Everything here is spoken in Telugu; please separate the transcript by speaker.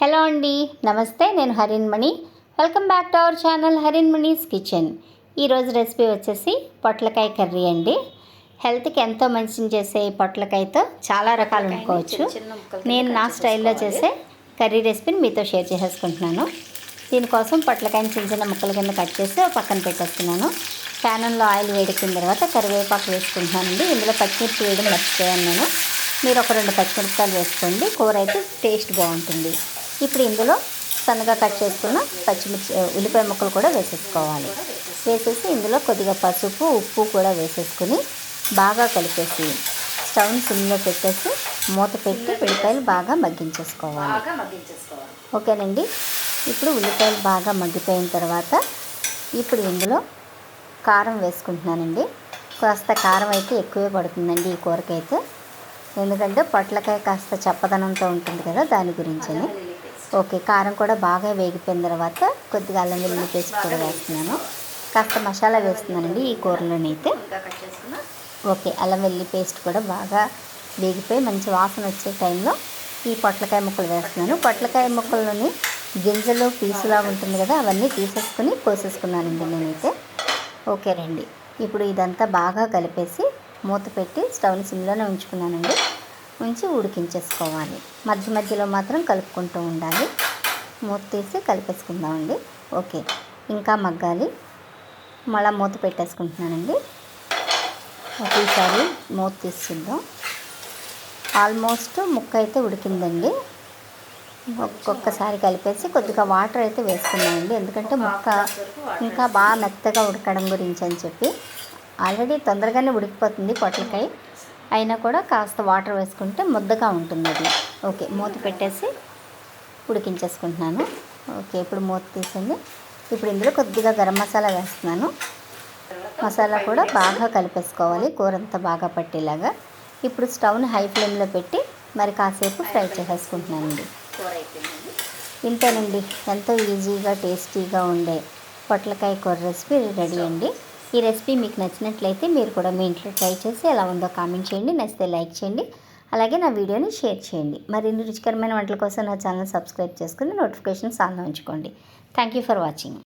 Speaker 1: హలో అండి నమస్తే నేను Harinmani welcome back to our channel Harinmani's kitchen. ఈరోజు రెసిపీ వచ్చేసి పొట్లకాయ కర్రీ అండి. హెల్త్కి ఎంతో మంచిని చేసే పొట్లకాయతో చాలా రకాలు వండుకోవచ్చు. నేను నా స్టైల్లో చేసే కర్రీ రెసిపీని మీతో షేర్ చేసేసుకుంటున్నాను. దీనికోసం పొట్లకాయని చిన్న చిన్న ముక్కల కింద కట్ చేసి పక్కన పెట్టేస్తున్నాను. ప్యానంలో ఆయిల్ వేడెక్కిన తర్వాత కరివేపాకు వేసుకుంటున్నానండి ఇందులో పచ్చిమిర్చి వేయడం మర్చిపోయాను నేను. మీరు ఒక రెండు పచ్చిమిరపకాయలు వేసుకోండి. కూర అయితే టేస్ట్ బాగుంటుంది. ఇప్పుడు ఇందులో సన్నగా కట్ చేసుకున్న పచ్చిమిర్చి ఉల్లిపాయ ముక్కలు కూడా వేసేసుకోవాలి. వేసేసి ఇందులో కొద్దిగా పసుపు ఉప్పు కూడా వేసేసుకుని బాగా కలిపేసి స్టవ్ని సిమ్లో పెట్టేసి మూత పెట్టి ఉల్లిపాయలు బాగా మగ్గించేసుకోవాలి. ఓకేనండి? ఇప్పుడు ఉల్లిపాయలు బాగా మగ్గిపోయిన తర్వాత ఇప్పుడు ఇందులో కారం వేసుకుంటున్నానండి. కాస్త కారం అయితే ఎక్కువే పడుతుందండి ఈ కూరకైతే. ఎందుకంటే పొట్లకాయ కాస్త చప్పదనంతో ఉంటుంది కదా దాని గురించని. ఓకే కారం కూడా బాగా వేగిపోయిన తర్వాత కొద్దిగా అల్లం వెల్లుల్లి పేస్ట్ కూడా వేస్తున్నాను. కాస్త మసాలా వేస్తున్నానండి ఈ కూరలోనైతే ఓకే అల్లం వెల్లుల్లి పేస్ట్ కూడా బాగా వేగిపోయి మంచి వాసన వచ్చే టైంలో ఈ పొట్లకాయ ముక్కలు వేస్తున్నాను. పొట్లకాయ ముక్కల్లోని గింజలు పీసులా ఉంటుంది కదా అవన్నీ తీసేసుకుని కోసేసుకున్నానండి నేనైతే. ఓకే రండి. ఇప్పుడు ఇదంతా బాగా కలిపేసి మూత పెట్టి స్టవ్ని సిమ్లోనే ఉంచుకున్నానండి. ఉంచి ఉడికించేసుకోవాలి. మధ్య మధ్యలో మాత్రం కలుపుకుంటూ ఉండాలి. మూత తీసి కలిపేసుకుందామండి. ఓకే. ఇంకా మగ్గాలి. మళ్ళీ మూత పెట్టేసుకుంటున్నానండి. ఒకేసారి మూత తీసుకుందాం ఆల్మోస్ట్ ముక్క అయితే ఉడికిందండి. ఒక్కొక్కసారి కలిపేసి కొద్దిగా వాటర్ అయితే వేసుకున్నామండి ఎందుకంటే ముక్క ఇంకా బాగా మెత్తగా ఉడకడం గురించి అని చెప్పి. ఆల్రెడీ తొందరగానే ఉడికిపోతుంది పొట్లకాయ. అయినా కూడా కాస్త వాటర్ వేసుకుంటే ముద్దగా ఉంటుంది అది ఓకే మూత పెట్టేసి ఉడికించేసుకుంటున్నాను. ఓకే ఇప్పుడు మూత తీసింది. ఇప్పుడు ఇందులో కొద్దిగా గరం మసాలా వేస్తున్నాను. మసాలా కూడా బాగా కలిపేసుకోవాలి కూర అంతా బాగా పట్టేలాగా. ఇప్పుడు స్టవ్ని హై ఫ్లేమ్లో పెట్టి మరి కాసేపు ఫ్రై చేసేసుకుంటున్నానండి ఇంతేనండి ఎంతో ఈజీగా టేస్టీగా ఉండే పొట్లకాయ కూర రెసిపీ రెడీ అండి. ఈ రెసిపీ మీకు నచ్చినట్లయితే మీరు కూడా మీ ఇంట్లో ట్రై చేసి ఎలా ఉందో కామెంట్ చేయండి నచ్చితే లైక్ చేయండి అలాగే నా వీడియోని షేర్ చేయండి. మరిన్ని రుచికరమైన వంటల కోసం నా ఛానల్ సబ్స్క్రైబ్ చేసుకుని నోటిఫికేషన్స్ ఆన్లో ఉంచుకోండి. Thank you for watching.